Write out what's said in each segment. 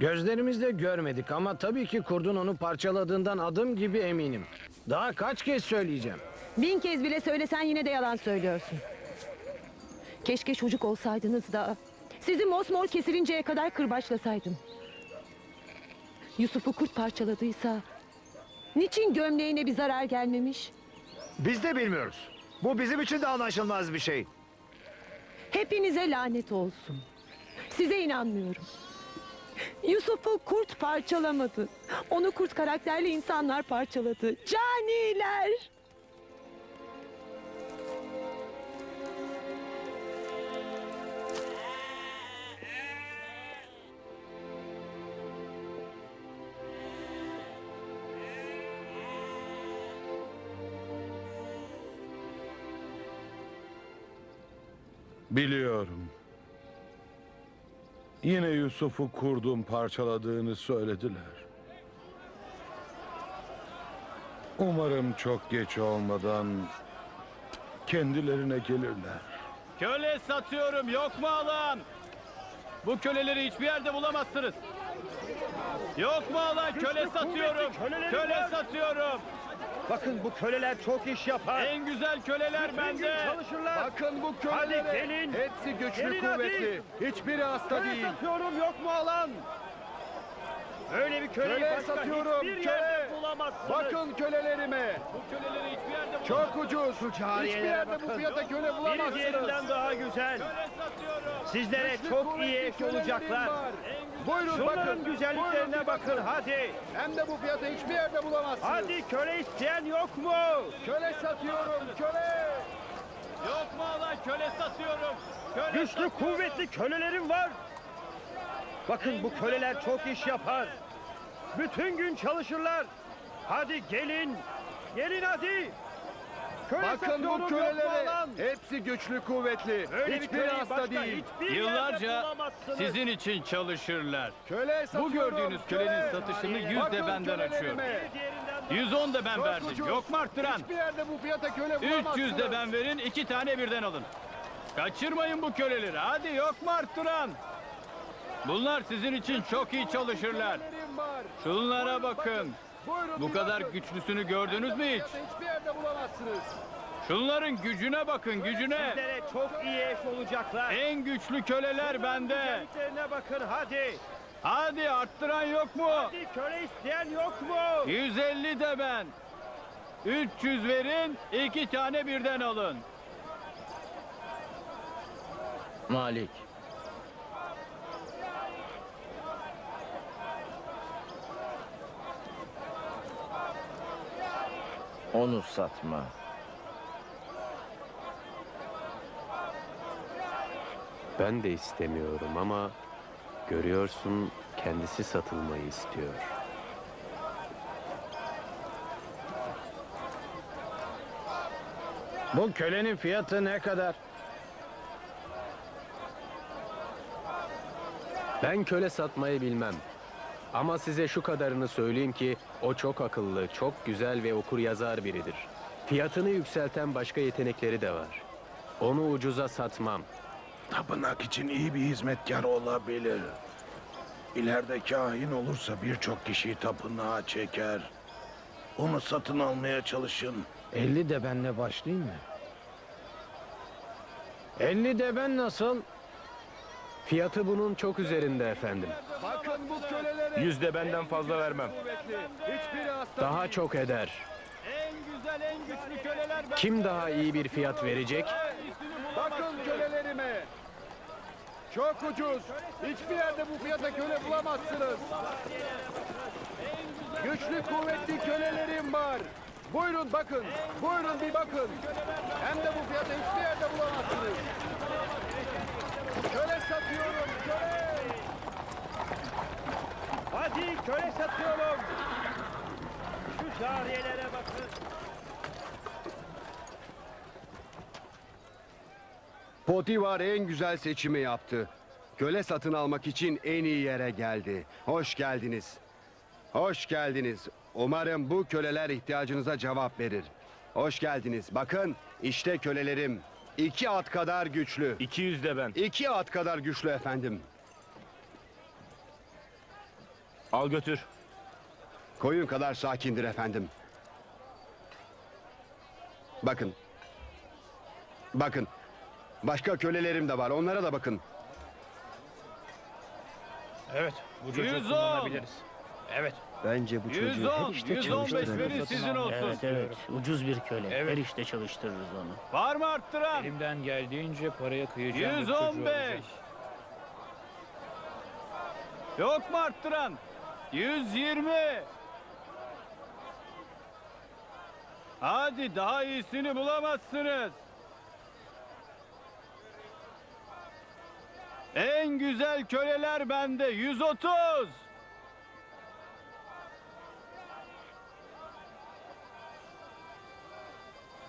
Gözlerimizle görmedik ama tabii ki kurdun onu parçaladığından adım gibi eminim. Daha kaç kez söyleyeceğim. Bin kez bile söylesen yine de yalan söylüyorsun. Keşke çocuk olsaydınız da sizi mosmor kesilinceye kadar kırbaçlasaydım. Yusuf'u kurt parçaladıysa niçin gömleğine bir zarar gelmemiş? Biz de bilmiyoruz. Bu bizim için de anlaşılmaz bir şey. Hepinize lanet olsun. Size inanmıyorum. Yusuf'u kurt parçalamadı. Onu kurt karakterli insanlar parçaladı. Caniler! Biliyorum. Yine Yusuf'u kurdun parçaladığını söylediler. Umarım çok geç olmadan kendilerine gelirler. Köle satıyorum yok mu alan? Bu köleleri hiçbir yerde bulamazsınız. Yok mu alan köle satıyorum. Köle satıyorum. Bakın bu köleler çok iş yapar. En güzel köleler bende. Çalışırlar. Bakın bu Hadi kölelere. gelin. Hepsi güçlü Gelin hadi. kuvvetli. Hiçbiri hasta Köle değil. satıyorum yok mu alan? Öyle bir köleyi Köle başka satıyorum, hiçbir köle. yerde bulamazsınız. Bakın kölelerime. Bu köleleri hiçbir yerde Çok ucuz. Hiçbir yerde bu fiyata köle Biri bulamazsınız. diğerinden daha güzel. Köle satıyorum. Sizlere Güçlü çok kuvvetli iyi eş kölelerim olacaklar. var. Buyurun Şunların bakın. güzelliklerine Buyurun, bakın hadi. Hem de bu fiyata hiçbir yerde bulamazsınız. Hadi köle isteyen yok mu? Köle satıyorum. Köle. Yok mu alan köle satıyorum. Köle Güçlü satıyorum. kuvvetli kölelerim var. Bakın bu köleler çok iş yapar. Bütün gün çalışırlar. Hadi gelin. Gelin hadi. Köle Bakın bu alan? Hepsi güçlü kuvvetli. Öyle bir Hiçbiri köleyi hasta değil. hiçbir Yıllarca sizin için çalışırlar. Köle satıyorum. Bu gördüğünüz kölenin köle. satışını yüz de Bakın benden açıyorum. kölelerime. Diğerinden daha- 110 da ben Çok verdim. ucuz. Yok mu arttıran? Hiçbir yerde bu fiyata köle bulamazsınız. 300 de ben verin, iki tane birden alın. Kaçırmayın bu köleleri. Hadi yok mu arttıran? Bunlar sizin için çok iyi çalışırlar. Şunlara bakın. Buyurun Bu kadar bakın. güçlüsünü gördünüz mü hiç? Hiçbir yerde bulamazsınız. Şunların gücüne bakın, gücüne. Sizlere çok iyi eş olacaklar. En güçlü köleler bende. Güzelliklerine bakın hadi. Hadi arttıran yok mu? Hadi köle isteyen yok mu? 150 de ben. 300 verin, iki tane birden alın. Malik. Onu satma. Ben de istemiyorum ama görüyorsun kendisi satılmayı istiyor. Bu kölenin fiyatı ne kadar? Ben köle satmayı bilmem. Ama size şu kadarını söyleyeyim ki o çok akıllı, çok güzel ve okur yazar biridir. Fiyatını yükselten başka yetenekleri de var. Onu ucuza satmam. Tapınak için iyi bir hizmetkar olabilir. İleride kahin olursa birçok kişiyi tapınağa çeker. Onu satın almaya çalışın. 50 de benle başlayayım mı? 50 de ben nasıl? Fiyatı bunun çok üzerinde efendim. Bakın bu kölelere. Yüzde benden fazla vermem. Daha çok eder. En güzel, en güçlü köleler. Kim daha iyi bir fiyat verecek? Bakın kölelerime. Çok ucuz. Hiçbir yerde bu fiyata köle bulamazsınız. Güçlü kuvvetli kölelerim var. Buyurun bakın. Buyurun bir bakın. Hem de bu fiyata hiçbir yerde bulamazsınız. Köle satıyorum köle. Hadi köle satıyorum. Şu cariyelere bakın. Potivar en güzel seçimi yaptı. Köle satın almak için en iyi yere geldi. Hoş geldiniz. Hoş geldiniz. Umarım bu köleler ihtiyacınıza cevap verir. Hoş geldiniz. Bakın işte kölelerim. İki at kadar güçlü. 200 de ben. İki at kadar güçlü efendim. Al götür. Koyun kadar sakindir efendim. Bakın. Bakın. Başka kölelerim de var. Onlara da bakın. Evet, bu çocuğu 110. kullanabiliriz. Evet, Bence bu çocuğu 110, her işte 115 çalıştıralım. verin sizin olsun. Evet evet ucuz bir köle. Evet. Her işte çalıştırırız onu. Var mı arttıran? elimden geldiğince paraya kıyacağım. bu çocuğu 115. alacağım. Yok mu arttıran? 120. Hadi daha iyisini bulamazsınız. En güzel köleler bende 130.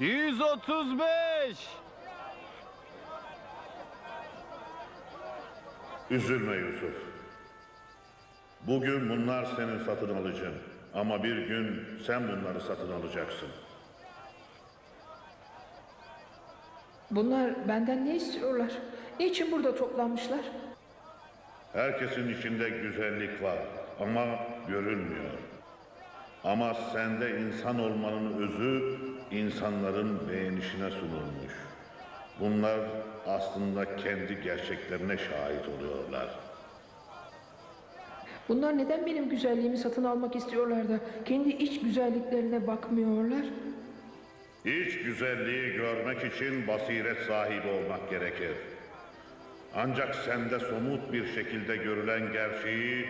Yüz otuz beş. Üzülme Yusuf. Bugün bunlar senin satın alacağın. Ama bir gün sen bunları satın alacaksın. Bunlar benden ne istiyorlar? Niçin burada toplanmışlar? Herkesin içinde güzellik var ama görünmüyor. Ama sende insan olmanın özü insanların beğenişine sunulmuş. Bunlar aslında kendi gerçeklerine şahit oluyorlar. Bunlar neden benim güzelliğimi satın almak istiyorlar da kendi iç güzelliklerine bakmıyorlar? İç güzelliği görmek için basiret sahibi olmak gerekir. Ancak sende somut bir şekilde görülen gerçeği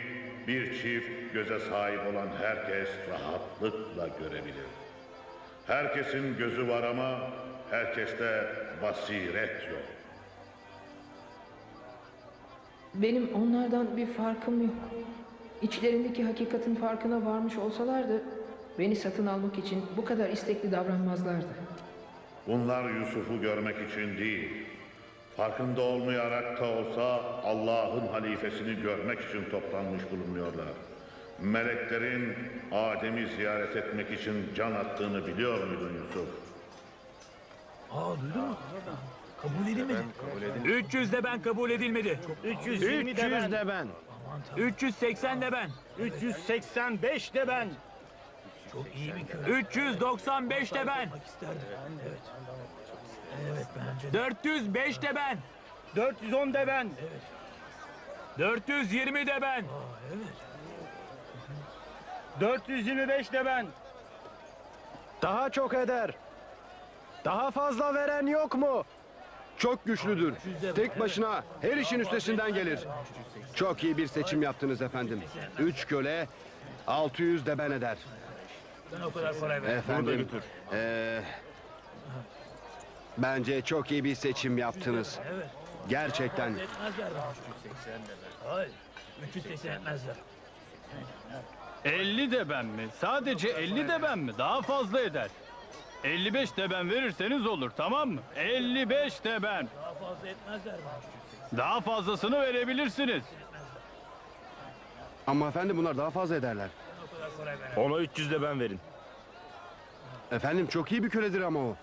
bir çift göze sahip olan herkes rahatlıkla görebilir. Herkesin gözü var ama herkeste basiret yok. Benim onlardan bir farkım yok. İçlerindeki hakikatin farkına varmış olsalardı beni satın almak için bu kadar istekli davranmazlardı. Bunlar Yusuf'u görmek için değil, farkında olmayarak da olsa Allah'ın halifesini görmek için toplanmış bulunuyorlar. Meleklerin Adem'i ziyaret etmek için can attığını biliyor muydun Yusuf? 300 de ben kabul edilmedi. 320 de 300 ben. de ben. 380 de ben. 385 de ben. 395 de ben. 405 de ben. 410 de ben. 420 de ben. 425 de ben. Daha çok eder. Daha fazla veren yok mu? Çok güçlüdür. Tek başına her işin üstesinden gelir. Çok iyi bir seçim yaptınız efendim. Üç köle 600 de ben eder. Efendim. eee, bence çok iyi bir seçim yaptınız. Gerçekten. 50 de ben mi? Sadece 50 de ben mi? Daha fazla eder. 55 de ben verirseniz olur tamam mı? 55 de ben. Daha fazlasını verebilirsiniz. Ama efendim bunlar daha fazla ederler. Ona 300 de ben verin. Efendim çok iyi bir köledir ama o.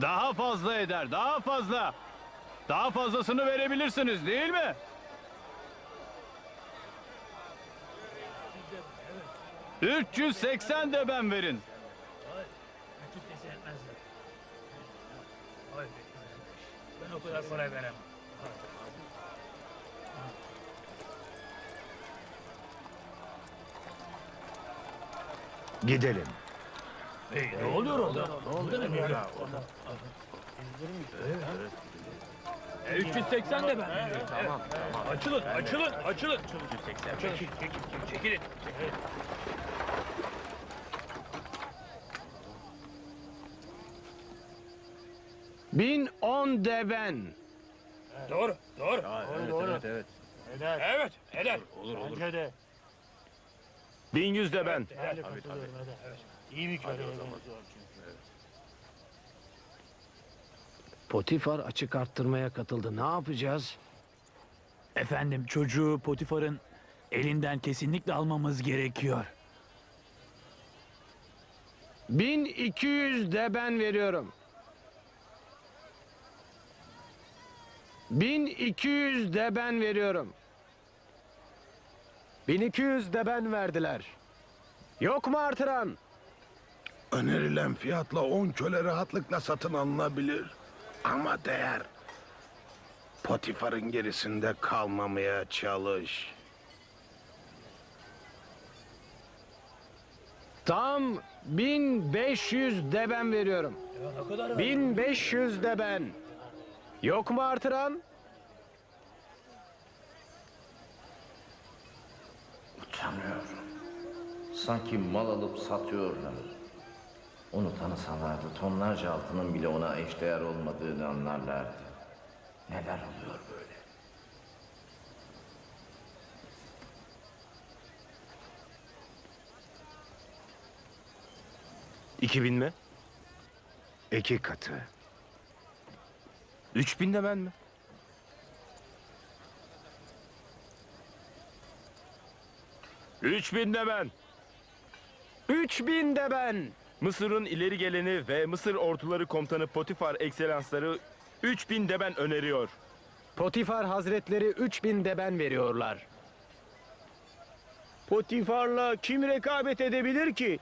Daha fazla eder, daha fazla. Daha fazlasını verebilirsiniz değil mi? ...380 de ben verin. Gidelim. 380 de ben. Tamam, tamam. Açılın, açılın, açılın. 380. Çekil, çekil, çekilin. Bin on de ben. Doğru, doğru. doğru, doğru. Evet, evet. Eder. Evet, eder. Olur, olur. Bence de. 1100 de ben. İyi bir köle. Potifar açık arttırmaya katıldı. Ne yapacağız? Efendim çocuğu Potifar'ın elinden kesinlikle almamız gerekiyor. 1200 de ben veriyorum. 1200 de ben veriyorum. 1200 de ben verdiler. Yok mu artıran? Önerilen fiyatla 10 köle rahatlıkla satın alınabilir. Ama değer. Potifar'ın gerisinde kalmamaya çalış. Tam 1500 de ben veriyorum. 1500 de ben. Yok mu artıran? Utanıyorum. Sanki mal alıp satıyorlar. Onu tanısalardı tonlarca altının bile ona eşdeğer olmadığını anlarlardı. Neler oluyor böyle? İki bin mi? İki katı. Üç bin de ben mi? Üç bin de ben. Üç bin de ben. Mısır'ın ileri geleni ve Mısır orduları komutanı Potifar ekselansları 3000 de ben öneriyor. Potifar hazretleri üç bin de ben veriyorlar. Potifar'la kim rekabet edebilir ki?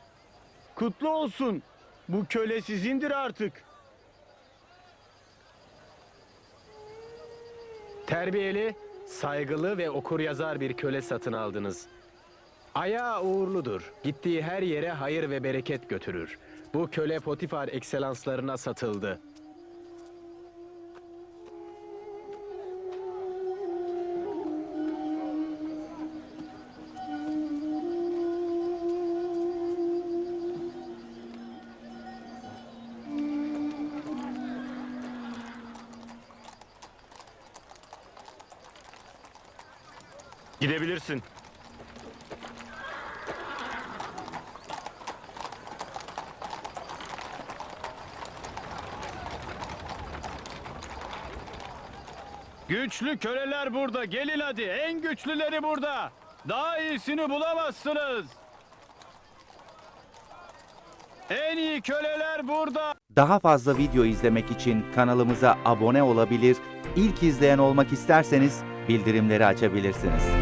Kutlu olsun. Bu köle sizindir artık. Terbiyeli, saygılı ve okur yazar bir köle satın aldınız. Ayağı uğurludur. Gittiği her yere hayır ve bereket götürür. Bu köle Potifar ekselanslarına satıldı. Gidebilirsin. Güçlü köleler burada. Gelin hadi. En güçlüleri burada. Daha iyisini bulamazsınız. En iyi köleler burada. Daha fazla video izlemek için kanalımıza abone olabilir, ilk izleyen olmak isterseniz bildirimleri açabilirsiniz.